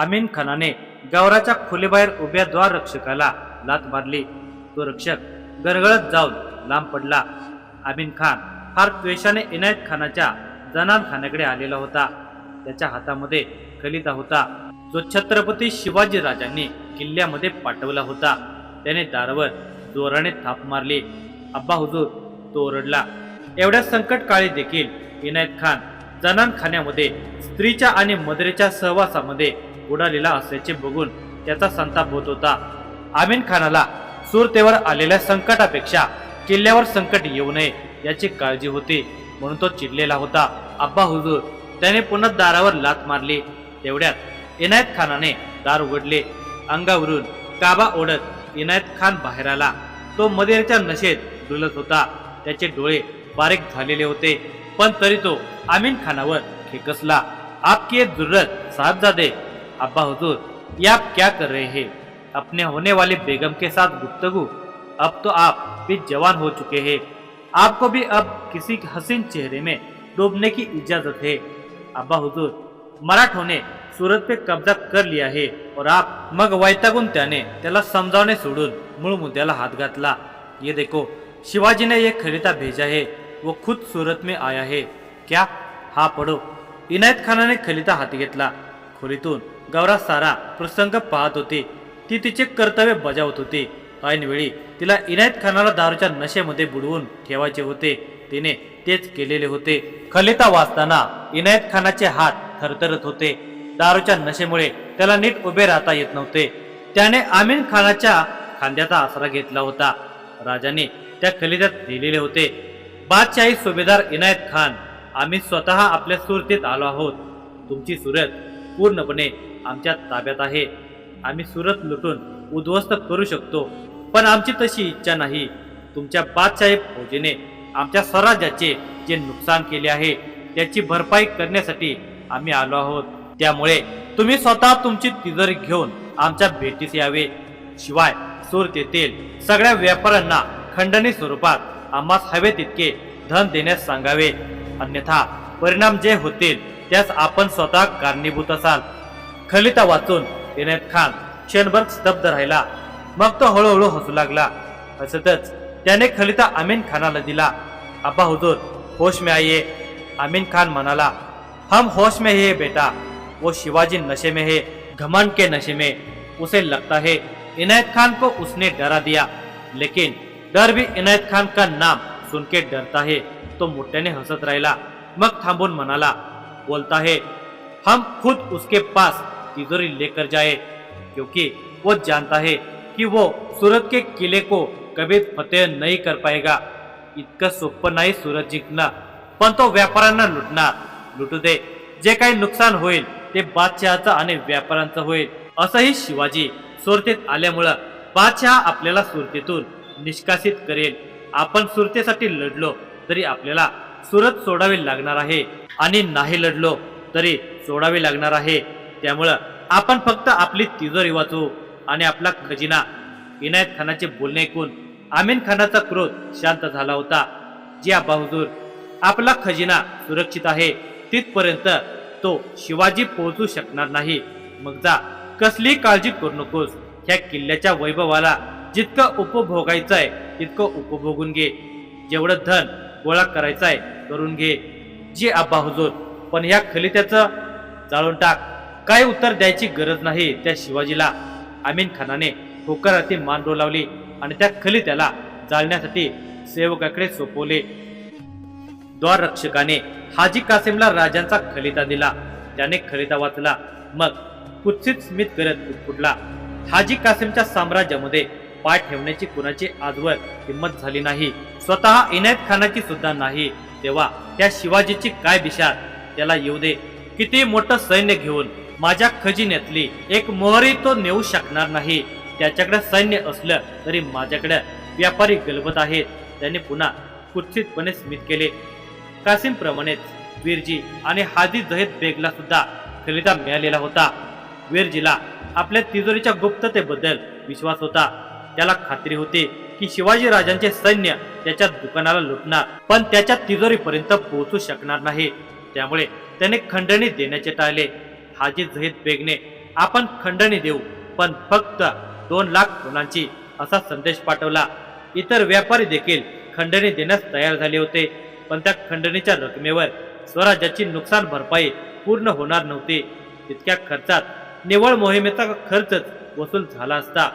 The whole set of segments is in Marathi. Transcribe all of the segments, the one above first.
आमीन खानाने गौराच्या खोलीबाहेर उभ्या द्वार रक्षकाला लात मारली. तो रक्षक गरगळत जाऊन लांब पडला. आमीन खान फार द्वेषाने इनायत खानाच्या जनान खानाकडे आलेला होता. त्याच्या हातामध्ये खलिदा होता. जो छत्रपती शिवाजी राजांनी किल्ल्यामध्ये पाठवला होता. त्याने दारावर जोराने थाप मारली. अब्बा हुजूर तो ओरडला. एवढ्या संकट काळी देखील इनायत खान जनान खाण्यामध्ये स्त्रीच्या आणि मदरेच्या सहवासामध्ये उडालेला असल्याचे बघून त्याचा संताप होत होता. आमीन खानाला सुरतेवर आलेल्या संकटापेक्षा किल्ल्यावर संकट येऊ नये याची काळजी होती. म्हणून तो चिडलेला होता. अब्बा हुजूर त्याने पुन्हा दारावर लात मारली. तेवढ्यात इनायत खानाने दार उघडले. अंगावरून काबा ओढत इनायत खान बाहेर आला. तो मदिराच्या नशेत डुलत होता. त्याचे डोळे बारीक झालेले होते. पण तरी तो आमीन खानावर खेकसला. आपकी ये जुर्रत साहबजादे अब्बा हुजूर, ये आप क्या कर रहे हैं? अपने होने वाले बेगम के साथ गुप्तगु अब तो आप भी जवान हो चुके हैं। आपको भी अब किसी हसीन चेहरे में डूबने की इजाज़त है। अब्बा हुजूर, मराठों ने सूरत पे कब्जा कर लिया है और आप मग वैतागून त्याने, त्याला समजावणे सोडून मूळ मुद्द्याला हात घातला। ये देखो, शिवाजी ने ये खरीदा भेजा है, वो खुद सूरत में आया है। क्या? हा पडो इनायत खानाने खलिता हाती घेतला। गौरा सारा प्रसंग पाहत होती. ती तिचे कर्तव्य बजावत होती. ऐनवेळी तिला इनायत खानाला दारूच्या नशेमध्ये बुडवून ठेवायचे होते. तिने तेच केलेले होते. खलिता वाचताना इनायत खानाचे हात थरथरत होते. दारूच्या नशेमुळे त्याला नीट उभे राहता येत नव्हते. त्याने आमीन खानाच्या खांद्याचा आसरा घेतला होता. राजाने त्या खलिद्यात लिहिलेले होते बादशाही सुभेदार इनायत खान आम्ही स्वतः आपल्या सुरतेत आलो आहोत. तुमची सुरत पूर्णपणे आमच्या ताब्यात आहे. आम्ही सुरत लुटून उद्ध्वस्त करू शकतो पण आमची तशी इच्छा नाही. तुमच्या बादशाहेब फौजेने आमच्या स्वराज्याचे जे नुकसान केले आहे त्याची भरपाई करण्यासाठी आम्ही आलो आहोत. त्यामुळे तुम्ही स्वतः तुमची तिजोरी घेऊन आमच्या भेटीस यावे. शिवाय सुरत येथील सगळ्या व्यापाऱ्यांना खंडणी स्वरूपात आम्हास हवे तितके धन देण्यास सांगावे. अन्यथा परिणाम जे होतील त्यास आपण स्वतः कारणीभूत असाल. खलिता वाचून इनायत खान क्षणभर स्तब्ध राहिला. मग तो हळूहळू हसू लागला. हसतच त्याने खलिता आमीन खानाला दिला. अब्बा हुजूर होश में आइए आमीन खान म्हणाला. हम होश में है बेटा. वो शिवाजी नशे में है घमंड के नशे में. उसे लगता है इनायत खान को उसने डरा दिया. लेकिन डर भी इनायत खान का नाम सुन के डरता है. तो मोठ्याने हसत राहिला. मग थांबून म्हणाला. बोलता है हम खुद उसके पास तिजोरी लेकर जाए क्योंकि वो जानता है कि वो सूरत के किले को कभी फतेह नहीं कर पाएगा। इतकं सोपं नाही सूरत जिंकणं पण तो व्यापाऱ्यांना लुटणार लुटू दे. जे काही नुकसान होईल ते बादशहाचं आणि व्यापाऱ्यांचं होईल असंही शिवाजी सुरतेत आल्यामुळं बादशहा आपल्याला सुरतेतून निष्कासित करेल. आपण सुरतेसाठी लढलो तरी आपल्याला सुरत सोडावी लागणार आहे. आणि नाही लढलो तरी सोडावी लागणार आहे. त्यामुळं आपण फक्त आपली तिजोरी वाचू आणि आपला खजिना. इनायत खानाचे बोलणे ऐकून आमीन खानाचा क्रोध शांत झाला होता. जे बहादूर आपला खजिना सुरक्षित आहे तिथपर्यंत तो शिवाजी पोहोचू शकणार नाही. मग जा कसली काळजी करू नकोस. ह्या किल्ल्याच्या वैभवाला जितकं उपभोगायचं आहे तितकं उपभोगून घे. जेवढं धन गोळा करायचं आहे करून घे. जी आबा हुजूर पण ह्या खलित्याचं जाळून टाक. काय उत्तर द्यायची गरज नाही त्या शिवाजीला. आमीन खानाने होकाराती मान डोलावली आणि त्या खलित्याला जाळण्यासाठी सेवकाकडे सोपवले. द्वार रक्षकाने हाजी कासिमला राजांचा खलिता दिला. त्याने खलिता वाचला. मग कुत्सित स्मित करत फुटला हाजी कासिमच्या साम्राज्यामध्ये पाय ठेवण्याची कुणाची आजवर हिंमत झाली नाही. स्वतः इनायत खानाची सुद्धा नाही. तेव्हा त्या शिवाजीची काय दिशा? त्याला येऊ दे. किती मोठं सैन्य घेऊन माझ्या खजिन्यातली एक मोहरी तो नेऊ शकणार नाही. त्याच्याकडे सैन्य असलं तरी माझ्याकडे व्यापारी गलबत आहेत. त्याने पुन्हा कुत्सितपणे स्मित केले. कासिमप्रमाणेच वीरजी आणि हाजी जहेद बेगला सुद्धा खलिता मिळालेला होता. वीरजीला आपल्या तिजोरीच्या गुप्ततेबद्दल विश्वास होता. त्याला खात्री होती की शिवाजी राजांचे सैन्य त्याच्या दुकानाला लुटणार पण त्याच्या तिजोरीपर्यंत पोहोचू शकणार नाही. त्यामुळे त्याने खंडणी देण्याचे टाळले. हाजी जहीद बेगने आपण खंडणी देऊ पण फक्त दोन लाख रुणांची असा संदेश पाठवला. इतर व्यापारी देखील खंडणी देण्यास तयार झाले होते पण त्या खंडणीच्या रकमेवर स्वराज्याची नुकसान भरपाई पूर्ण होणार नव्हती. तितक्या खर्चात निव्वळ मोहिमेचा खर्चच वसूल झाला असता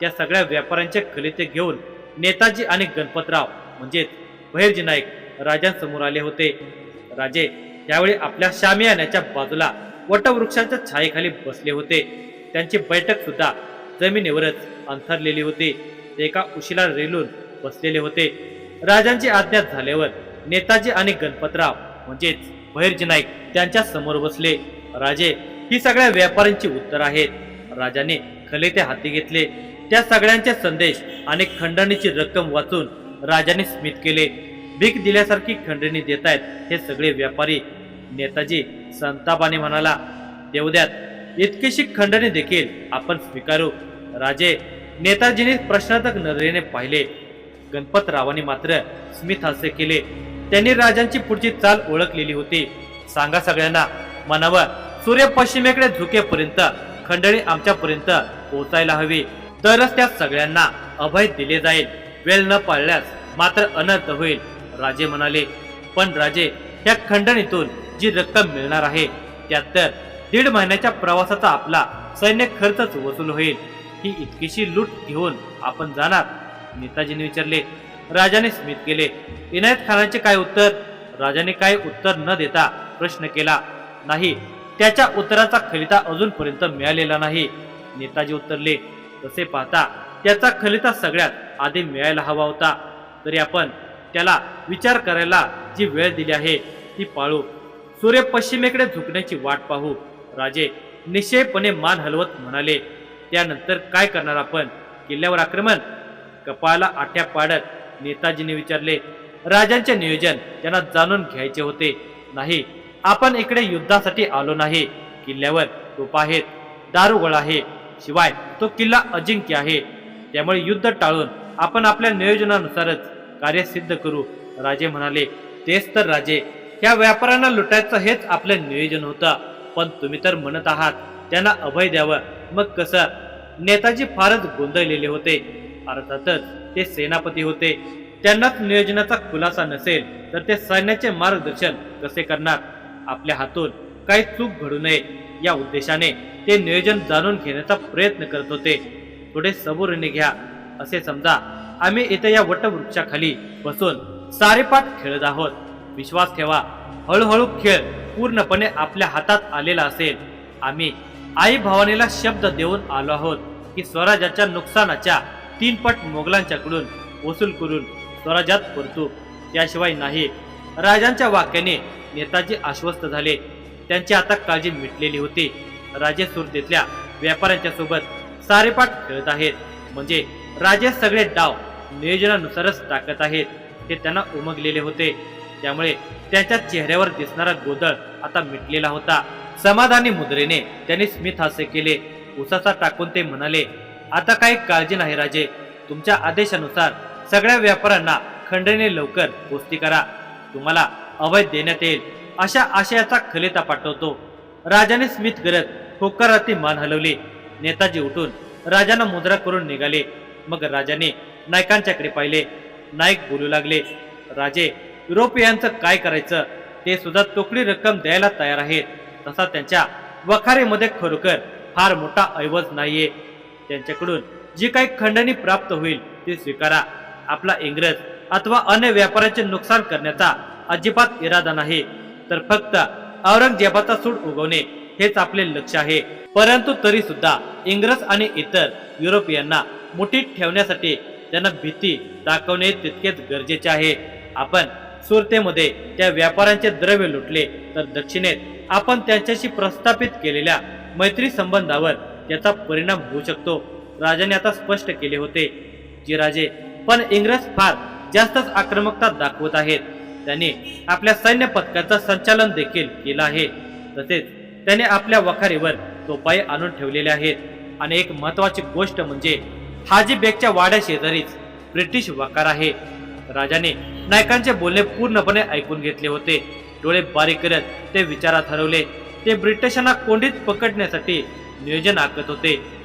त्या सगळ्या व्यापाऱ्यांचे खलिते घेऊन नेताजी आणि गणपतराव म्हणजेच भैरजी नाईक राजांसमोर आले होते. राजे त्यावेळी आपल्या शामियानाच्या बाजूला वटवृक्षाच्या छायेखाली बसले होते. त्यांची बैठक सुद्धा जमिनीवरच अंथरलेली होती. ते एका उशिला रेलून बसलेले होते. राजांची आज्ञा झाल्यावर नेताजी आणि गणपतराव म्हणजेच भैरजी नाईक त्यांच्यासमोर बसले. राजे ही सगळ्या व्यापाऱ्यांची उत्तर आहेत. राजाने खले ते हाती घेतले. त्या सगळ्यांचे संदेश आणि खंडणीची रक्कम वाचून राजाने स्मित केले. भीक दिल्यासारखी खंडणी देत आहेत हे सगळे व्यापारी नेताजी संतापाने म्हणाला देवद्यात इतकीशी खंडणी देखील आपण स्वीकारू. राजे नेताजीने प्रश्नार्थक नजरेने पाहिले. गणपतरावांनी मात्र स्मित हास्य केले. त्यांनी राजांची पुढची चाल ओळखलेली होती. सांगा सगळ्यांना मनावर सूर्य पश्चिमेकडे झुकेपर्यंत खंडणी आमच्यापर्यंत पोहोचायला हवी. तरच त्या सगळ्यांना अभय दिले जाईल. वेळ न पाळल्यास मात्र अनर्थ होईल राजे म्हणाले. पण राजे या खंडणीतून जी रक्कम मिळणार आहे त्यात तर दीड महिन्याच्या प्रवासाचा आपला सैन्य खर्चच वसूल होईल. ही इतकीशी लूट घेऊन आपण जाणार? नेताजीने विचारले. राजाने स्मित केले. इनायत खानाचे काय उत्तर? राजाने काय उत्तर न देता प्रश्न केला. नाही त्याच्या उत्तराचा खलिता अजूनपर्यंत मिळालेला नाही. नेताजी उत्तरले तसे पाहता त्याचा खलिता सगळ्यात आधी मिळायला हवा होता. तरी आपण त्याला विचार करायला जी वेळ दिली आहे ती पाळू. सूर्य पश्चिमेकडे झुकण्याची वाट पाहू. राजे निश्चयपणे मान हलवत म्हणाले त्यानंतर काय करणार आपण? किल्ल्यावर आक्रमण? कपाळाला आट्या पाडत नेताजीने विचारले राजांचे नियोजन त्यांना जाणून घ्यायचे होते. नाही आपण इकडे युद्धासाठी आलो नाही. किल्ल्यावर तोप आहेत दारुगोळा आहे. शिवाय तो किल्ला अजिंक्य आहे. त्यामुळे युद्ध टाळून आपण आपल्या नियोजनानुसारच कार्य सिद्ध करू. राजे म्हणाले तेच तर राजे. या व्यापाऱ्यांना लुटायचं हेच आपलं नियोजन होतं. पण तुम्ही तर म्हणत आहात त्यांना अभय द्यावं. मग कसं? नेताजी फारच गोंधळलेले होते. अर्थातच ते सेनापती होते. त्यांनाच नियोजनाचा खुलासा नसेल तर ते सैन्याचे मार्गदर्शन कसे करणार? आपल्या हातून काही चूक घडू नये. या उद्देशाने ते नियोजन जाणून घेण्याचा प्रयत्न करत होते. थोडे सबुरीने घ्या. असे समजा आम्ही इथे या वटवृक्षाखाली बसून सारेपाठ खेळत आहोत. विश्वास ठेवा. हळूहळू खेळ पूर्णपणे आपल्या हातात आलेला असेल. आम्ही आई भवानीला शब्द देऊन आलो आहोत की स्वराज्याच्या नुकसानाच्या तीन पट मोगलांच्याकडून वसूल करून स्वराज्यात परतू. त्याशिवाय नाही राजांच्या वाक्याने नेताजी आश्वस्त झाले. त्यांची आता काळजी मिटलेली होती. राजे सुरतेतल्या व्यापाऱ्यांच्या सोबत सारेपाठ खेळत आहेत. म्हणजे राजे सगळे डाव नियोजनानुसारच टाकत आहेत. हे त्यांना उमगलेले होते. त्यामुळे त्याच्या चेहऱ्यावर दिसणारा गोदळ आता मिटलेला होता. समाधानी मुद्रेने त्यांनी स्मित हास्य केले. उसाचा टाकून ते म्हणाले आता काही काळजी नाही राजे. तुमच्या आदेशानुसार सगळ्या व्यापाऱ्यांना खंडणी लवकर गोष्टी करा. तुम्हाला अभय देण्यात येईल. अशा आशयाचा खलिता पाठवतो. राजाने स्मित करत होकाराती मान हलवली. नेताजी उठून राजांना मुद्रा करून निघाले. मग राजाने नायकांच्याकडे पाहिले. नायक बोलू लागले राजे युरोपियांचं काय करायचं? ते सुद्धा तोकडी रक्कम द्यायला तयार आहेत. तसा त्यांच्या वखारेमध्ये खरोखर फार मोठा ऐवज नाहीये. त्यांच्याकडून जी काही खंडणी प्राप्त होईल ती स्वीकारा. आपला इंग्रज अथवा अन्य व्यापाऱ्यांचे नुकसान करण्याचा अजिबात इरादा नाही. तर फक्त औरंगजेबाचा सूड उगवणे हेच आपले लक्ष आहे. परंतु तरी सुद्धा इंग्रज आणि इतर युरोपियांना मुठीत ठेवण्यासाठी त्यांना भीती दाखवणे तितकेच गरजेचे आहे. आपण सुरतेमध्ये त्या व्यापाऱ्यांचे द्रव्य लुटले. तर दक्षिणेत आपण त्यांच्याशी प्रस्थापित केलेल्या मैत्री संबंधावर त्याचा परिणाम होऊ शकतो. राजाने आता स्पष्ट केले होते जी राजे पण इंग्रज फार जास्तच आक्रमकता दाखवत आहेत. त्यांनी आपल्या सैन्य पथकाचं संचालन देखील केलं आहे. तसेच त्याने आपल्या वखारीवर तोपाई आणून ठेवलेले आहेत. आणि एक महत्वाची गोष्ट म्हणजे हाजी बेगच्या वाड्या शेजारीच ब्रिटिश वकार आहे. राजाने नायकांचे बोलणे पूर्णपणे ऐकून घेतले होते. डोळे बारीक करत ते विचारात हरवले. ते ब्रिटिशांना कोंडीत पकडण्यासाठी नियोजन आखत होते.